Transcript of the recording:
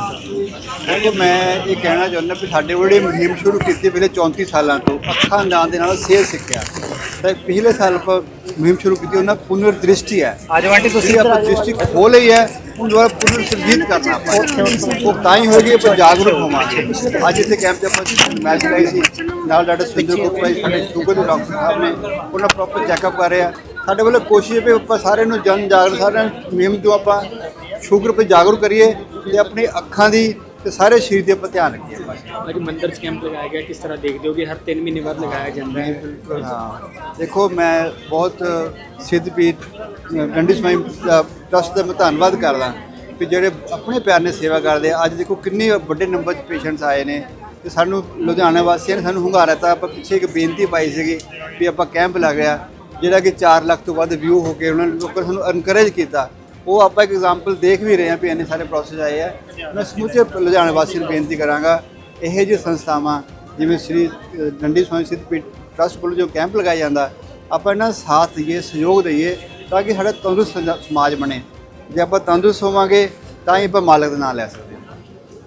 ਦੇਖੋ ਮੈਂ ਇਹ ਕਹਿਣਾ ਚਾਹੁੰਦਾ ਵੀ ਸਾਡੇ ਕੋਲ ਜਿਹੜੀ ਮੁਹਿੰਮ ਸ਼ੁਰੂ ਕੀਤੀ ਪਿਛਲੇ 34 ਸਾਲਾਂ ਤੋਂ ਅੱਖਾਂ ਦਾਨ ਦੇ ਨਾਲ ਸਿਹਤ ਸਿੱਖਿਆ। ਤੇ ਪਿਛਲੇ ਸਾਲ ਆਪਾਂ ਮੁਹਿੰਮ ਸ਼ੁਰੂ ਕੀਤੀ ਉਹਨਾਂ ਪੁਨਰ ਦ੍ਰਿਸ਼ਟੀ ਹੈ। ਜਾਓ ਆਂਟੀ ਤੁਸੀਂ ਤੁਸੀਂ ਆਪਾਂ ਦ੍ਰਿਸ਼ਟੀ ਖੋ ਲਈ ਹੈ ਹੁਣ ਦੁਬਾਰਾ ਪੁਨਰ ਸਰਜੀਤ ਕਰਨਾ ਆਪਾਂ। ਉਹ ਤਾਂ ਹੀ ਹੋਏਗੀ ਆਪਾਂ ਜਾਗਰੂਕ ਹੋਵਾਂਗੇ। ਅੱਜ ਇੱਥੇ ਕੈਂਪ 'ਚ ਆਪਾਂ ਮੈਚ ਲਾਈ ਸੀ। ਨਾਲ ਡਾਕਟਰ ਸੁੰਦਰ ਗੁਪਤਾ ਜੀ ਸਾਡੇ ਸ਼ੂਗਰ ਦੇ ਡਾਕਟਰ ਸਾਹਿਬ ਨੇ ਉਹਨਾਂ ਪ੍ਰੋਪਰ ਚੈੱਕਅਪ ਕਰ ਰਹੇ ਸਾਡੇ ਵੱਲੋਂ ਕੋਸ਼ਿਸ਼ ਹੈ ਵੀ ਆਪਾਂ ਸਾਰਿਆਂ ਨੂੰ ਜਨ ਜਾਗਰਣ ਸਾਰਿਆਂ ਨੂੰ ਮੁਹਿੰਮ ਤੋਂ ਆਪਾਂ ਸ਼ੂਗਰ 'ਤੇ ਜਾਗਰੂਕ ਕਰੀਏ ਤੇ ਆਪਣੀ ਅੱਖਾਂ ਦੀ ਤੇ ਸਾਰੇ ਸਰੀਰ ਦੇ ਆਪਾਂ ਧਿਆਨ ਰੱਖੀਏ ਅੱਜ ਮੰਦਰ ਚ ਕੈਂਪ ਲਗਾਇਆ ਗਿਆ ਕਿਸ ਤਰ੍ਹਾਂ ਦੇਖਦੇ ਹੋ ਕਿ ਹਰ 3 ਮਹੀਨੇ ਬਾਅਦ ਲਗਾਇਆ ਜਾਂਦਾ ਹੈ? ਹਾਂ। ਦੇਖੋ ਮੈਂ ਬਹੁਤ ਸਿੱਧਪੀਠ ਡੰਡੀ ਸਮਾਈ ਟਰਸਟ ਦਾ ਮੈਂ ਧੰਨਵਾਦ ਕਰਦਾ ਕਿ ਜਿਹੜੇ ਆਪਣੇ ਪਿਆਰ ਨੇ ਸੇਵਾ ਕਰਦੇ ਅੱਜ ਦੇਖੋ ਕਿੰਨੇ ਵੱਡੇ ਨੰਬਰ 'ਚ ਪੇਸ਼ੈਂਟਸ ਆਏ ਨੇ ਤੇ ਸਾਨੂੰ ਲੁਧਿਆਣਾ ਵਾਸੀਆਂ ਨੇ ਸਾਨੂੰ ਹੁੰਗਾਰਾ ਦਿੱਤਾ। ਆਪਾਂ ਪਿੱਛੇ ਇੱਕ ਬੇਨਤੀ ਪਾਈ ਸੀਗੀ ਵੀ ਆਪਾਂ ਕੈਂਪ ਲੱਗ ਰਿਹਾ ਜਿਹੜਾ ਕਿ 4 ਲੱਖ ਤੋਂ ਵੱਧ ਵਿਊ ਹੋ ਕੇ ਉਹਨਾਂ ਨੇ ਲੋਕਾਂ ਨੇ ਸਾਨੂੰ ਐਨਕਰੇਜ ਕੀਤਾ। ਉਹ ਆਪਾਂ ਇੱਕ ਐਗਜ਼ਾਮਪਲ ਦੇਖ ਵੀ ਰਹੇ ਹਾਂ ਵੀ ਇੰਨੇ ਸਾਰੇ ਪ੍ਰੋਸੈਸ ਆਏ ਆ। ਮੈਂ ਸਮੁੱਚੇ ਲੁਧਿਆਣਾ ਵਾਸੀਆਂ ਨੂੰ ਬੇਨਤੀ ਕਰਾਂਗਾ ਇਹੋ ਜਿਹੀ ਸੰਸਥਾਵਾਂ ਜਿਵੇਂ ਸ੍ਰੀ ਅ, ਡੰਡੀ ਸਵਾਮੀ ਸਿੱਧਪੀਠ ਟਰਸਟ ਵੱਲੋਂ ਜੋ ਕੈਂਪ ਲਗਾਇਆ ਜਾਂਦਾ ਆਪਾਂ ਇਹਨਾਂ ਦਾ ਸਾਥ ਦਈਏ ਸਹਿਯੋਗ ਦਈਏ ਤਾਂ ਕਿ ਸਾਡਾ ਤੰਦਰੁਸਤ ਸਮਾਜ ਬਣੇ। ਜੇ ਆਪਾਂ ਤੰਦਰੁਸਤ ਹੋਵਾਂਗੇ ਤਾਂ ਹੀ ਆਪਾਂ ਮਾਲਕ ਦਾ ਨਾਮ ਲੈ ਸਕਦੇ